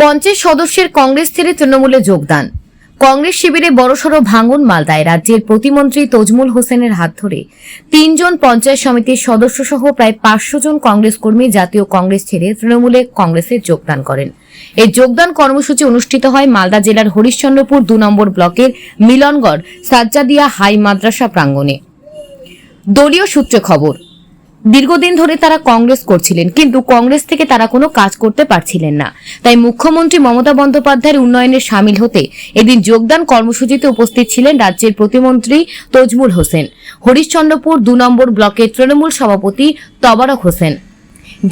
পঞ্চাশ সদস্যের কংগ্রেস ছেড়ে তৃণমূলে যোগদান। কংগ্রেস শিবিরে বড়সড় ভাঙন মালদায়। রাজ্যের প্রতিমন্ত্রী তজমুল হোসেনের হাত ধরে তিনজন পঞ্চায়েত সমিতির সদস্য সহ প্রায় পাঁচশো জন কংগ্রেস কর্মী জাতীয় কংগ্রেস ছেড়ে তৃণমূলে কংগ্রেসে যোগদান করেন। এই যোগদান কর্মসূচি অনুষ্ঠিত হয় মালদা জেলার হরিশ্চন্দ্রপুর দু নম্বর ব্লকের মিলনগড় সাজ্জাদিয়া হাই মাদ্রাসা প্রাঙ্গণে। দলীয় সূত্রে খবর দীর্ঘদিন ধরে তারা কংগ্রেস করছিলেন, কিন্তু কংগ্রেস থেকে তারা কোনো কাজ করতে পারছিলেন না। তাই মুখ্যমন্ত্রী মমতা বন্দ্যোপাধ্যায়ের উন্নয়নে সামিল হতে এদিন যোগদান কর্মসূচিতে উপস্থিত ছিলেন রাজ্যের প্রতিমন্ত্রী তজমুল হোসেন। হরিশ্চন্দ্রপুর দু নম্বর ব্লকের তৃণমূল সভাপতি তবারক হোসেন।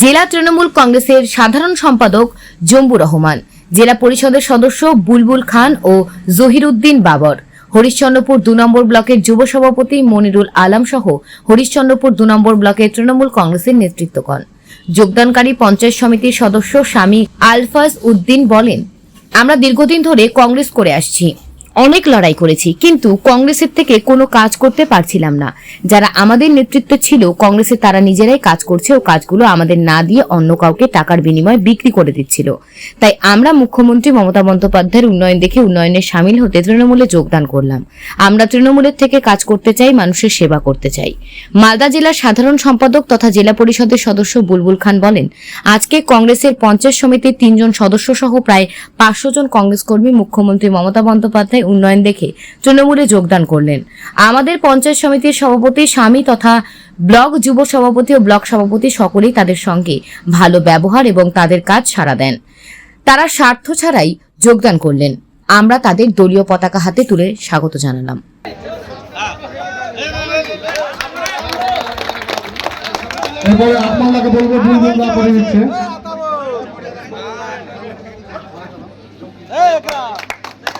জেলা তৃণমূল কংগ্রেসের সাধারণ সম্পাদক জম্বু রহমান। জেলা পরিষদের সদস্য বুলবুল খান ও জহিরুদ্দিন বাবর। হরিশ্চন্দ্রপুর দু নম্বর ব্লকের যুব সভাপতি মনিরুল আলম সহ হরিশ্চন্দ্রপুর দু নম্বর ব্লকের তৃণমূল কংগ্রেসের নেতৃত্ব নেতৃত্বগণ। যোগদানকারী পঞ্চায়েত সমিতির সদস্য স্বামী আলফাজ উদ্দিন বলেন, আমরা দীর্ঘদিন ধরে কংগ্রেস করে আসছি। অনেক লড়াই করেছি, কিন্তু কংগ্রেসের থেকে কোনো কাজ করতে পারছিলাম না। যারা আমাদের নেতৃত্বে ছিল, কংগ্রেসে তারা নিজেরাই কাজ করছে ও কাজগুলো আমাদের না দিয়ে অন্য কাউকে টাকার বিনিময়ে বিক্রি করে দিচ্ছিল। তাই আমরা মুখ্যমন্ত্রী মমতা বন্দ্যোপাধ্যায়ের উন্নয়ন দেখে উন্নয়নে সামিল হতে তৃণমূলে যোগদান করলাম। আমরা তৃণমূলের থেকে কাজ করতে চাই, মানুষের সেবা করতে চাই। মালদা জেলার সাধারণ সম্পাদক তথা জেলা পরিষদের সদস্য বুলবুল খান বলেন, আজকে কংগ্রেসের পঞ্চায়েত সমিতির তিনজন সদস্য সহ প্রায় পাঁচশো জন কংগ্রেস কর্মী মুখ্যমন্ত্রী মমতা বন্দ্যোপাধ্যায় উন্নয়ন দেখে তৃণমূলে যোগদান করলেন। আমাদের পঞ্চায়েত সমিতির সভাপতি স্বামী তথা ব্লক যুব সভাপতি ও ব্লক সভাপতি সকলেই তাদের সঙ্গে ভালো ব্যবহার এবং তাদের কাজ সাড়া দেন। তারা স্বার্থ ছাড়াই যোগদান করলেন। আমরা তাদের দলীয় পতাকা হাতে তুলে স্বাগত জানালাম। এরপরে আপনাকে বলব বুলবুল দা করে দিচ্ছে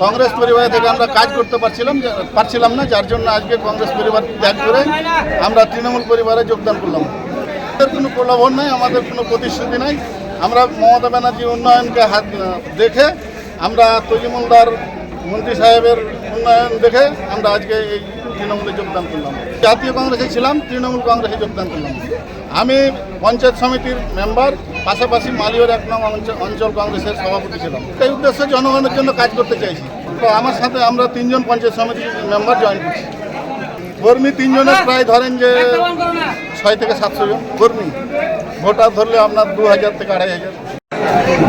কংগ্রেস পরিবারে থেকে আমরা কাজ করতে পারছিলাম পারছিলাম না, যার জন্য আজকে কংগ্রেস পরিবার ত্যাগ করে আমরা তৃণমূল পরিবারে যোগদান করলাম। আমাদের কোনো প্রলোভন নাই, আমাদের কোনো প্রতিশ্রুতি নাই। আমরা মমতা ব্যানার্জির উন্নয়নকে হাত দেখে, আমরা তজিমুলদার মন্ত্রী সাহেবের উন্নয়ন দেখে আমরা আজকে এই তৃণমূলে যোগদান করলাম। জাতীয় কংগ্রেসে ছিলাম, তৃণমূল কংগ্রেসে যোগদান করলাম। আমি পঞ্চায়েত সমিতির মেম্বার পাশাপাশি মালিয়র এক নং অঞ্চল- কংগ্রেসের সভাপতি ছিলাম। এই উদ্দেশ্যে জনগণের জন্য কাজ করতে চাইছি। তো আমার সাথে আমরা তিনজন পঞ্চায়েত সমিতির মেম্বার জয়েন করছি। কর্মী তিনজনের প্রায় ধরেন যে ছয় থেকে সাতশো জন কর্মী। ভোটার ধরলে আপনার দু হাজার থেকে আড়াই হাজার।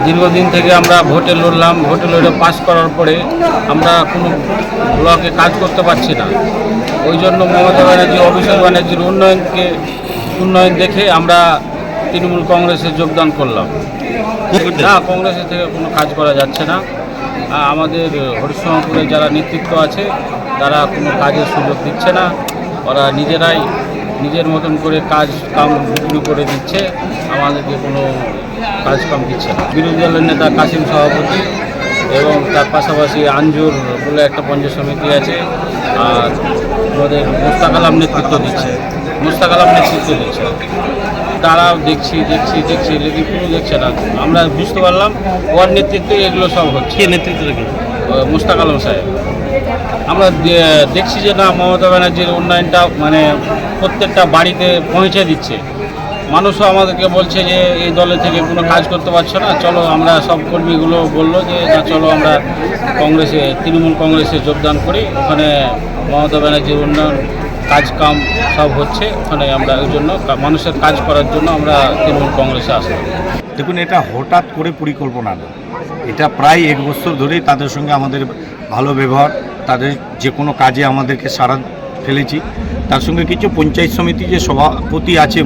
দীর্ঘদিন থেকে আমরা ভোটে লড়লাম। ভোটে লড়ে পাস করার পরে আমরা কোনো ব্লকে কাজ করতে পারছি না। ওই জন্য মমতা ব্যানার্জি, অভিষেক ব্যানার্জির উন্নয়নকে উন্নয়ন দেখে আমরা তৃণমূল কংগ্রেসে যোগদান করলাম। না, কংগ্রেসের থেকে কোনো কাজ করা যাচ্ছে না। আমাদের হরিশ্চন্দ্রপুরে যারা নেতৃত্ব আছে, তারা কোনো কাজের সুযোগ দিচ্ছে না। ওরা নিজেরাই নিজের মতন করে কাজ কাম বিক্রি করে দিচ্ছে। আমাদেরকে কোনো কাজ কাম দিচ্ছে না। বিরোধী দলের নেতা কাসিম সভাপতি এবং তার পাশাপাশি আঞ্জুর বলে একটা পঞ্চায়েত সমিতি আছে, আর আমাদের মোস্তাক আলাম নেতৃত্ব দিচ্ছে। মোস্তাক আলাম নেতৃত্ব দিচ্ছে। তারাও দেখছি দেখছি দেখছি লেকিন কোনো দেখছে না। আমরা বুঝতে পারলাম ওর নেতৃত্বে এগুলো সব হচ্ছে। নেতৃত্ব কি মোস্তাক আলম সাহেব। আমরা দেখছি যে না মমতা ব্যানার্জির উন্নয়নটা মানে প্রত্যেকটা বাড়িতে পৌঁছে দিচ্ছে। মানুষও আমাদেরকে বলছে যে এই দলে থেকে কোনো কাজ করতে পারছ না চলো আমরা সব কর্মীগুলো বলল যে না চলো আমরা কংগ্রেসে তৃণমূল কংগ্রেসে যোগদান করি। ওখানে মমতা ব্যানার্জির উন্নয়ন কাজ কাম সব হচ্ছে, ওখানে আমরা ওই জন্য মানুষের কাজ করার জন্য আমরা তৃণমূল কংগ্রেসে আসলাম। দেখুন, এটা হঠাৎ করে পরিকল্পনা না। এটা প্রায় এক বছর ধরেই তাদের সঙ্গে আমাদের ভালো ব্যবহার, তাদের যে কোনো কাজে আমাদেরকে সারা ফেলেছি। তার সঙ্গে কিছু পঞ্চায়েত সমিতি যে সভাপতি আছে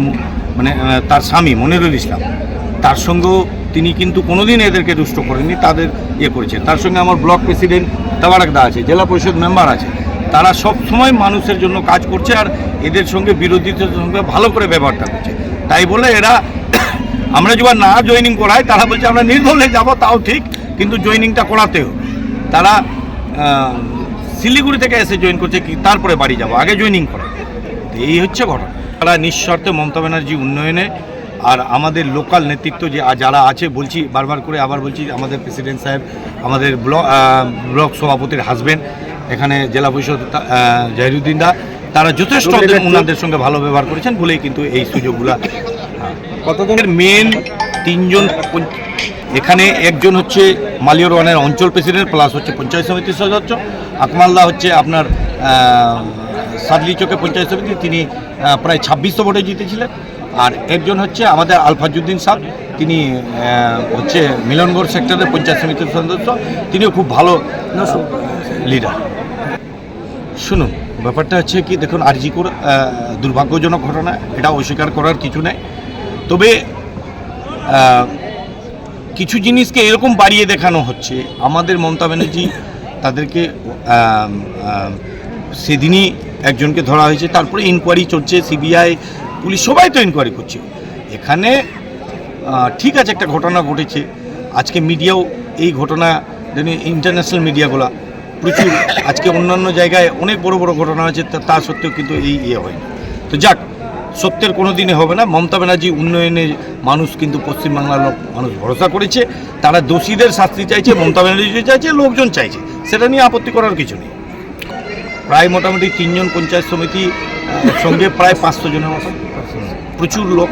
মানে তার স্বামী মনিরুল ইসলাম, তার সঙ্গেও তিনি কিন্তু কোনোদিন এদেরকে দুষ্ট করেননি, তাদের ইয়ে করেছে তার সঙ্গে আমার ব্লক প্রেসিডেন্ট তাবারাকদা আছে, জেলা পরিষদ মেম্বার আছে। তারা সব সময় মানুষের জন্য কাজ করছে আর এদের সঙ্গে, বিরোধীদের সঙ্গে ভালো করে ব্যবহারটা করছে। তাই বলে এরা আমরা যখন না জয়েনিং করাই, তারা বলছে আমরা নির্দলে যাব, তাও ঠিক, কিন্তু জয়েনিংটা করাতেও তারা শিলিগুড়ি থেকে এসে জয়েন করছে কি, তারপরে বাড়ি যাব, আগে জয়েনিং করে এই হচ্ছে ঘটনা। তারা নিঃস্বার্থে মমতা ব্যানার্জি উন্নয়নে আর আমাদের লোকাল নেতৃত্ব যে যারা আছে, বলছি বারবার করে আবার বলছি, আমাদের প্রেসিডেন্ট সাহেব, আমাদের ব্লক ব্লক সভাপতির হাজবেন্ড এখানে জেলা পরিষদ তা- আহ, জাহিরুদ্দিন দা তারা যথেষ্ট ওনাদের সঙ্গে ভালো ব্যবহার করেছেন বলেই কিন্তু এই সুযোগগুলা কতজনের মেন তিনজন এখানে একজন হচ্ছে মালিয়র ওয়ানের অঞ্চল প্রেসিডেন্ট প্লাস হচ্ছে পঞ্চায়েত সমিতির সদস্য। আকমালদা হচ্ছে আপনার সাদলি চকে পঞ্চায়েত সমিতি তিনি প্রায় ছাব্বিশশো ভোটে জিতেছিলেন। আর একজন হচ্ছে আমাদের আলফাজুদ্দিন সাহ তিনি হচ্ছে মিলনগড় সেক্টরের পঞ্চায়েত সমিতির সদস্য তিনিও খুব ভালো লিডার শুনুন, ব্যাপারটা হচ্ছে কি, দেখুন, আরজিকর দুর্ভাগ্যজনক ঘটনা, এটা অস্বীকার করার কিছু নেই। তবে কিছু জিনিসকে এরকম বাড়িয়ে দেখানো হচ্ছে। আমাদের মমতা ব্যানার্জি তাদেরকে সেদিনই একজনকে ধরা হয়েছে, তারপরে ইনকোয়ারি চলছে সিবিআই পুলিশ, সবাই তো ইনকোয়ারি করছে। এখানে ঠিক আছে, একটা ঘটনা ঘটেছে। আজকে মিডিয়াও এই ঘটনা ইন্টারন্যাশনাল মিডিয়াগুলা প্রচুর। আজকে অন্যান্য জায়গায় অনেক বড় বড় ঘটনা তা তা সত্ত্বেও কিন্তু এই ইয়ে হয়নি। তো যাক, সত্যের কোনো দিনে হবে না। মমতা ব্যানার্জি উন্নয়নে মানুষ কিন্তু পশ্চিমবাংলার লোক মানুষ ভরসা করেছে। তারা দোষীদের শাস্তি চাইছে, মমতা ব্যানার্জি চাইছে, লোকজন চাইছে। সেটা নিয়ে আপত্তি করার কিছু নেই। প্রায় মোটামুটি তিনজন পঞ্চায়েত সমিতি সঙ্গে প্রায় পাঁচশো জনের মতো। প্রচুর লোক।